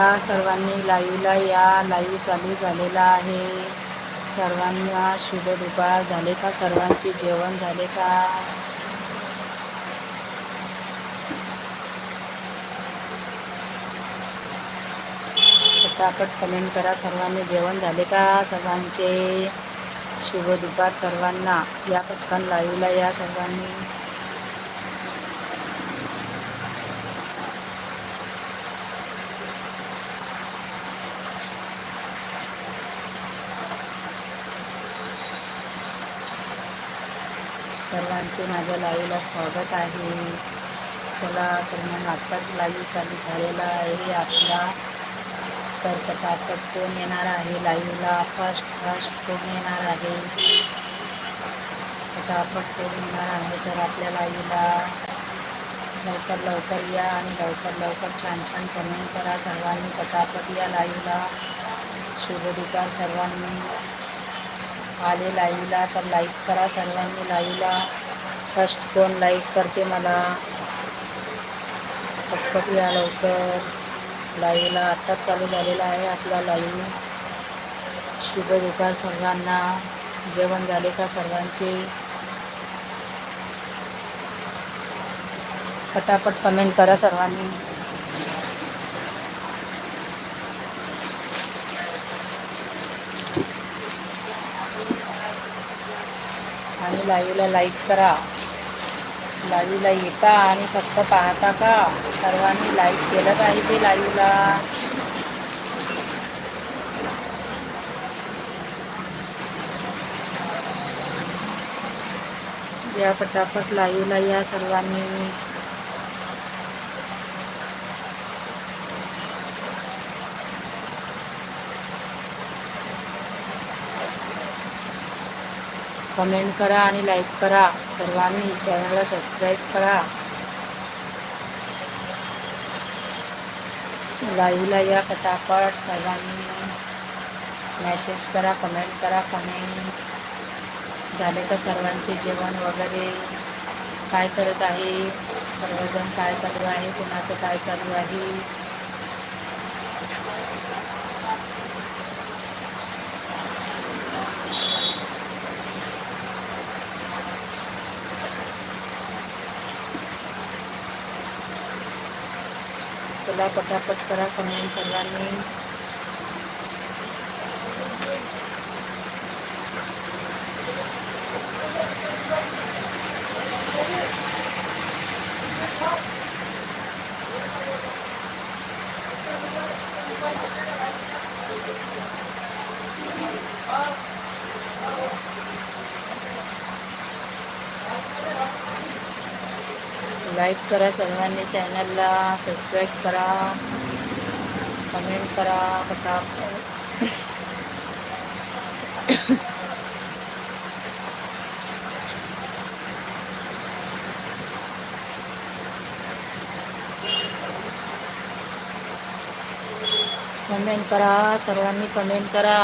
सर्वांनी लाईव्हला या लाईव्ह चालू झालेला आहे. सर्वांना शुभ दुपार. झाले का सर्वांचे जेवण? झाले का? पटापट कमेंट करा. सर्वांनी जेवण झाले का सर्वांचे? शुभ दुपार सर्वांना. या पटकन लाईव्हला या सर्वांनी. सर्वांचे माझ्या लाईव्हला स्वागत आहे. चला तर मग आत्ताच लाईव्ह चालू झालेला आहे. आपला तर पटापट कोण येणार आहे लाईव्हला? फर्स्ट फर्स्ट कोण येणार आहे? पटापट कोण येणार आहे? तर आपल्या लाईव्हला लवकर लवकर या आणि लवकर लवकर छान छान कमेंट करा सर्वांनी. पटापट या लाईव्हला. शुभ दुपार सर्वांनी. आले लाईव्हला तर लाईक करा सर्वांनी लाईव्हला. फर्स्ट कोण लाईक करते मला? पटपट या लवकर. लाईव्हला आत्ताच चालू झालेला आहे आपला लाईव्ह. शुभ दुपार सर्वांना. जेवण झाले का सर्वांचे? पटापट कमेंट करा सर्वांनी. आणि लाईव्हला लाईक करा. लाईव्हला येता आणि फक्त पाहता का? सर्वांनी लाईक केलं पाहिजे लाईव्हला. या पटापट लाईव्हला या सर्वांनी. कमेंट करा आणि लाईक करा. सर्वांनी चॅनलला सबस्क्राईब करा. लाईव्हला या पटापट सर्वांनी मॅसेज करा कमेंट करा कमेंट झाले का सर्वांचे जेवण वगैरे? काय करत आहे? सर्वजण काय चालू आहे? कुणाचं काय चालू आहे? चला पटापट करा कमेंट सर्वांनी लाईक करा सर्वांनी चॅनलला सबस्क्राईब करा कमेंट करा पटापट कमेंट करा सर्वांनी कमेंट करा.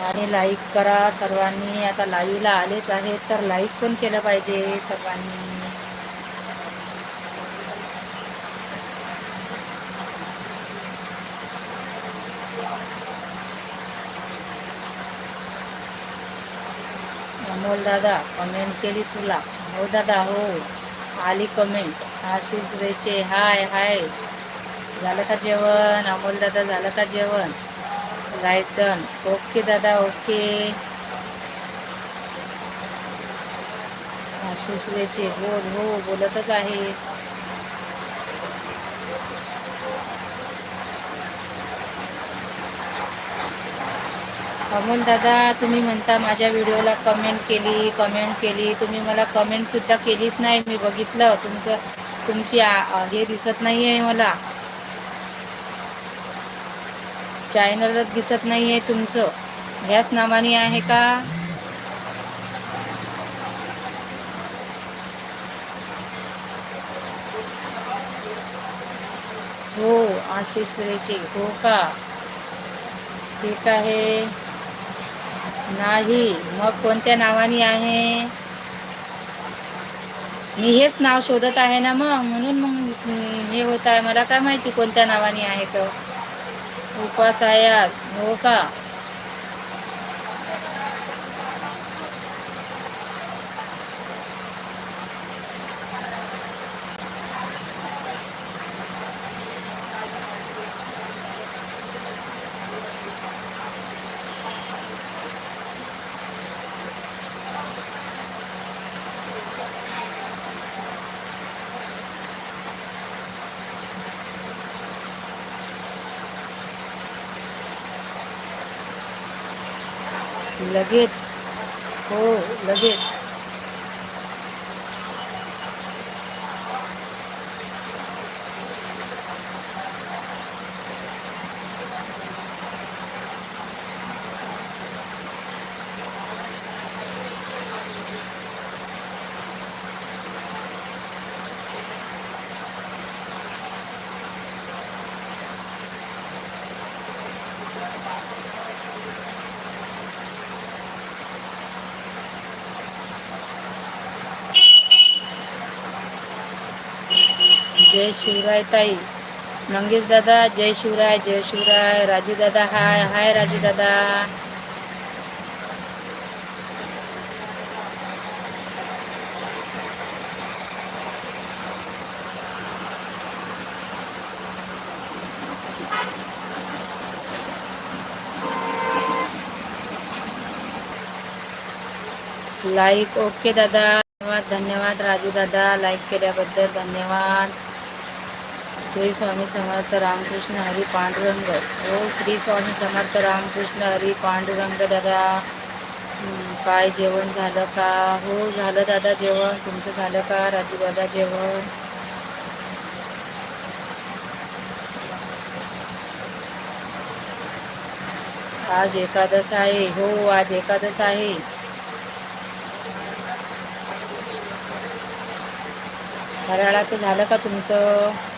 आणि लाईक करा सर्वांनी. आता लाईव्हला आलेच आहेत तर लाईक पण केलं पाहिजे सर्वांनी. अमोल दादा कमेंट केली तुला? हो दादा हो. आली कमेंट आशिष रेचे हाय हाय झालं का जेवण? अमोल दादा झालं का जेवण? रायतन ओके दादा ओके आशिष रेचे. बोल हो बोलतच आहे. अमोल दादा तुम्ही म्हणता माझ्या व्हिडिओला कमेंट केली कमेंट केली. तुम्ही मला कमेंटसुद्धा केलीच नाही. मी बघितलं. तुमचं तुमची हे दिसत नाही आहे मला. चॅनलच दिसत नाही आहे तुमचं. ह्याच नावाने आहे का? हो आशिष रेचे. हो का? ठीक आहे. नाही मग कोणत्या नावाने आहे? मी हेच नाव शोधत आहे ना मग म्हणून मग हे होत आहे. मला काय माहिती कोणत्या नावाने आहे तर उपास आहे आज हो का? लगेच. हो लगेच. जय शिवराय ताई. मंगेश दादा जय शिवराय जय शिवराय. राजू दादा हाय हाय राजू दादा. लाईक ओके दादा. धन्यवाद धन्यवाद राजू दादा. लाईक केल्याबद्दल धन्यवाद. श्री स्वामी समर्थ रामकृष्ण हरी पांडुरंग. हो श्री स्वामी समर्थ रामकृष्ण हरी पांडुरंग दादा. काय जेवण झालं का? हो झालं दादा जेवण. तुमचं झालं का? राजू दादा जेवण? आज एकादश आहे. हो आज एकादश आहे. फराळाचं झालं का तुमचं?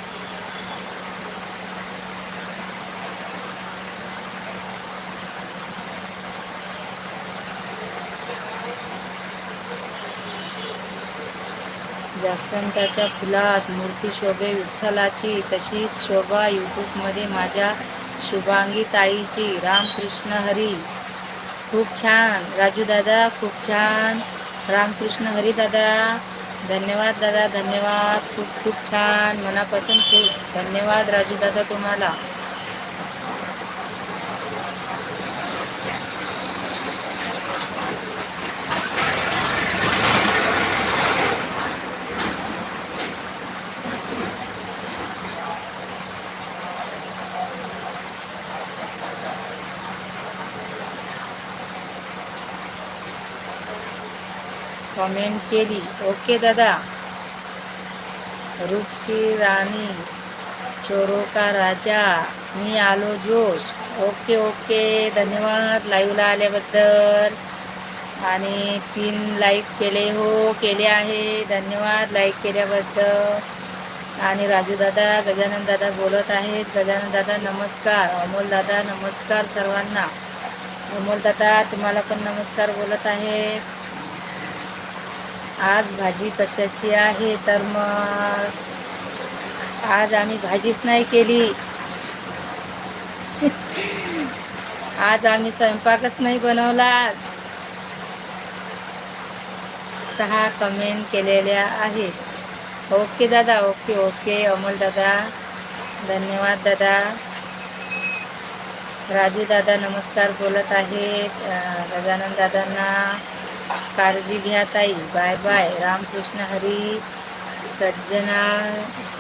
जास्वंताच्या फुलात मूर्ती शोभे विठ्ठलाची तशीच शोभा यूट्यूबमध्ये माझ्या शुभांगी ताईची रामकृष्ण हरी. खूप छान. राजू दादा खूप छान. रामकृष्ण हरी दादा. धन्यवाद दादा धन्यवाद. खूप खूप छान. मनापासून खूप. धन्यवाद राजू दादा तुम्हाला. कमेंट केली. ओके दादा. रूप राणी चोरो का राजा मी आलो जोश. ओके ओके धन्यवाद लाईव्हला आल्याबद्दल. आणि तीन लाईक केले हो केले आहे. धन्यवाद लाईक केल्याबद्दल. आणि राजू दादा गजानन दादा बोलत आहेत. गजानन दादा नमस्कार. अमोल दादा नमस्कार सर्वांना. अमोल दादा तुम्हाला पण नमस्कार बोलत आहेत आज भाजी कशाची आहे? तर मग आज आम्ही भाजीच नाही केली. आज आम्ही स्वयंपाकच नाही बनवला. आज सहा कमेंट केलेल्या आहेत. ओके दादा. ओके ओके अमोल दादा. धन्यवाद दादा. राजू दादा नमस्कार बोलत आहेत. गजानन दादांना. काळजी घ्या ताई. Bye bye. रामकृष्ण हरी. सज्जना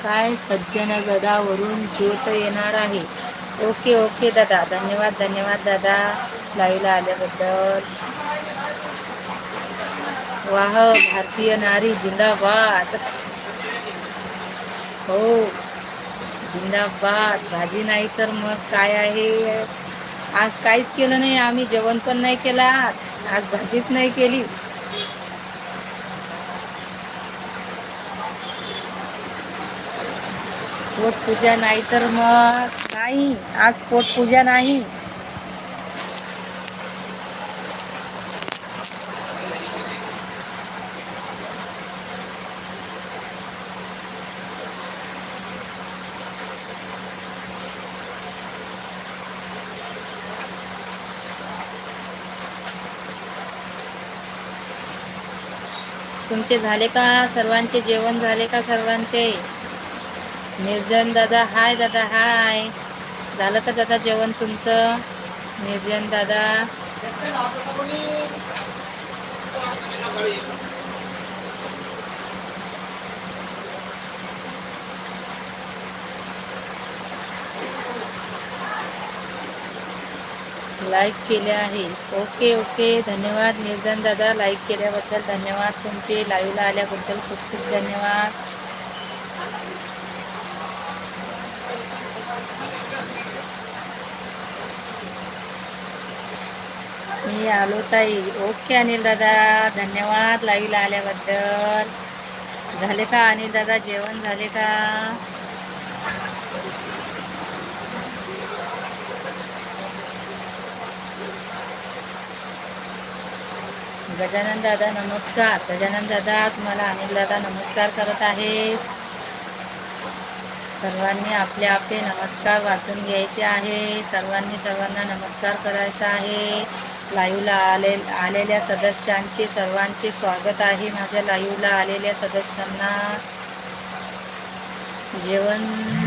काय सज्जन गदावरून ज्योत येणार आहे. ओके ओके दादा. धन्यवाद धन्यवाद दादा. लाईव्हला आल्याबद्दल. वाह भारतीय नारी जिंदाबाद. हो जिंदाबाद. भाजी नाही तर मग काय आहे? आज काहीच केलं नाही. आम्ही जेवण पण नाही केलं. आज आज भाजीच नाही केली. पोटपूजा नाही तर मग नाही. आज पोटपूजा नाही. तुमचे झाले का? सर्वांचे जेवण झाले का सर्वांचे? निर्जन दादा हाय दादा हाय. झालं का दादा जेवण तुमचं? निर्जन दादा. लाईक केले आहे. ओके ओके धन्यवाद निर्जन दादा. लाईक केल्याबद्दल धन्यवाद. तुमचे लाईव्हला आल्याबद्दल खूप खूप धन्यवाद. मी आलो ताई. ओके अनिल दादा. धन्यवाद लाईव्हला आल्याबद्दल. झाले का अनिल दादा? जेवण झाले का? गजानन दादा नमस्कार. गजानन दादा तुम्हाला अनिल दादा नमस्कार करत आहेत. सर्वांनी आपले आपले नमस्कार वाचून घ्यायचे आहे. सर्वांनी सर्वांना नमस्कार करायचा आहे. लाईव्हला आले आलेल्या सदस्यांचे सर्वांचे स्वागत आहे. माझ्या लाईव्हला आलेल्या सदस्यांना जेवण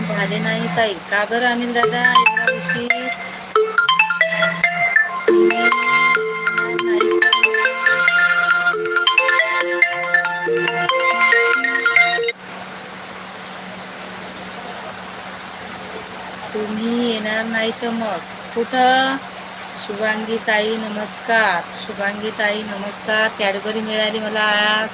झाले नाही ताई. का बरं अनिल दादा? एका दिवशी तुम्ही येणार नाही तर मग. कुठं? शुभांगी ताई नमस्कार. शुभांगी ताई नमस्कार. कॅडबरी मिळाली मला आज.